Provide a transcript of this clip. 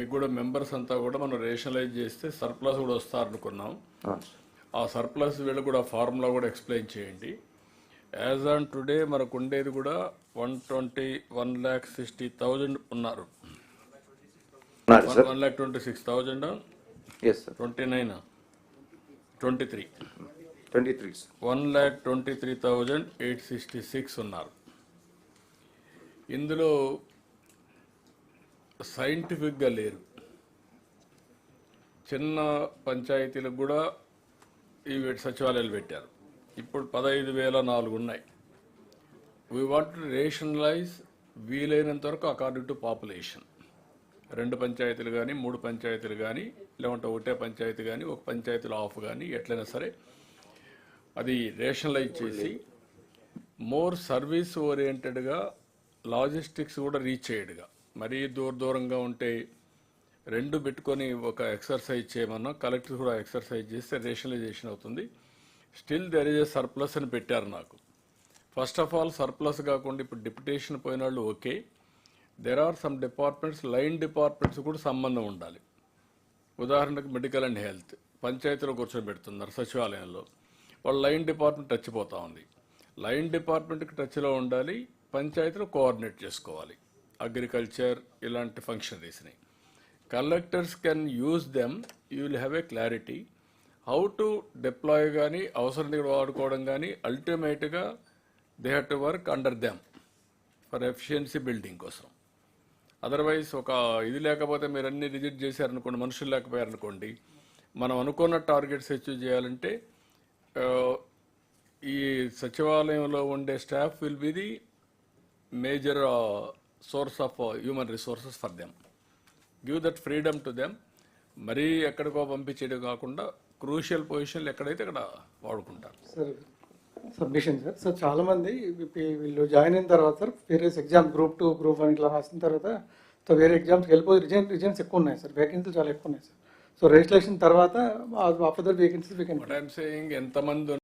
మీకు కూడా మెంబర్స్ అంతా కూడా మనం రేషనలైజ్ చేస్తే సర్ప్లస్ కూడా వస్తారనుకున్నాం. ఆ. సర్ప్లస్ వీళ్ళు కూడా ఫార్ములా కూడా ఎక్స్ప్లెయిన్ చేయండి. యాజ్ ఆన్ టుడే మనకు ఉండేది కూడా one twenty one lakh sixty thousand ఉన్నారు. One lakh twenty six thousand twenty nine twenty three twenty three one lakh twenty three thousand eight sixty six ఉన్నారు. ఇందులో సైంటిఫిక్గా లేరు. చిన్న పంచాయతీలకు కూడా ఈ సచివాలయాలు పెట్టారు. ఇప్పుడు పదహైదు వేల నాలుగు ఉన్నాయి. వీ వాంట్ రేషనలైజ్ వీలైనంత వరకు అకార్డింగ్ టు పాపులేషన్ రెండు పంచాయతీలు కానీ మూడు పంచాయతీలు కానీ లేకుంటే ఒకటే పంచాయతీ కానీ ఒక పంచాయతీలో ఆఫ్ కానీ ఎట్లయినా సరే అది రేషనలైజ్ చేసి మోర్ సర్వీస్ ఓరియంటెడ్గా లాజిస్టిక్స్ కూడా రీచ్ అయ్యేడుగా మరీ దూర దూరంగా ఉంటే రెండు పెట్టుకొని ఒక ఎక్సర్సైజ్ చేయమన్నా కలెక్టర్ కూడా ఎక్సర్సైజ్ చేస్తే రేషనలైజేషన్ అవుతుంది. Still there is a surplus అని పెట్టారు నాకు. ఫస్ట్ ఆఫ్ ఆల్ సర్ప్లస్ కాకుండా ఇప్పుడు డిప్యుటేషన్ పోయిన వాళ్ళు okay there are some departments line departments కూడా సంబంధం ఉండాలి. ఉదాహరణకు మెడికల్ అండ్ హెల్త్ పంచాయతీలో కూర్చొని పెడుతున్నారు సచివాలయంలో. వాళ్ళ లైన్ డిపార్ట్మెంట్ టచ్ పోతా ఉంది. లైన్ డిపార్ట్మెంట్కి టచ్లో ఉండాలి పంచాయతీలో కోఆర్డినేట్ చేసుకోవాలి. అగ్రికల్చర్ ఇలాంటి ఫంక్షనరీస్ని collectors can use them you will have a clarity how to deploy కానీ అవసరం దగ్గర వాడుకోవడం కానీ అల్టిమేట్గా they have to work under them for efficiency building కోసం. అదర్వైజ్ ఒక ఇది లేకపోతే మీరు అన్ని రిజిట్ చేశారనుకోండి మనుషులు లేకపోయారనుకోండి మనం అనుకున్న టార్గెట్స్ అచీవ్ చేయాలంటే ఈ సచివాలయంలో ఉండే staff will be the major source of human resources for them. Give that freedom to them. మరీ ఎక్కడికో పంపించేది కాకుండా క్రూషియల్ పొజిషన్లు ఎక్కడైతే అక్కడ వాడుకుంటారు. Sir submission sir. సార్ చాలా మంది వీ- వీళ్ళు జాయిన్ అయిన తర్వాత sir various exam group two group one ఇట్లా రాసిన తర్వాత సో వేరే ఎగ్జామ్స్కి వెళ్ళిపోయి రిజైన్ రిజైన్స్ ఎక్కువ ఉన్నాయి సార్. వేకెన్సీలు చాలా ఎక్కువ ఉన్నాయి సార్. సో రిజిస్ట్రేషన్ తర్వాత after that vacancies I'm saying ఎంతమంది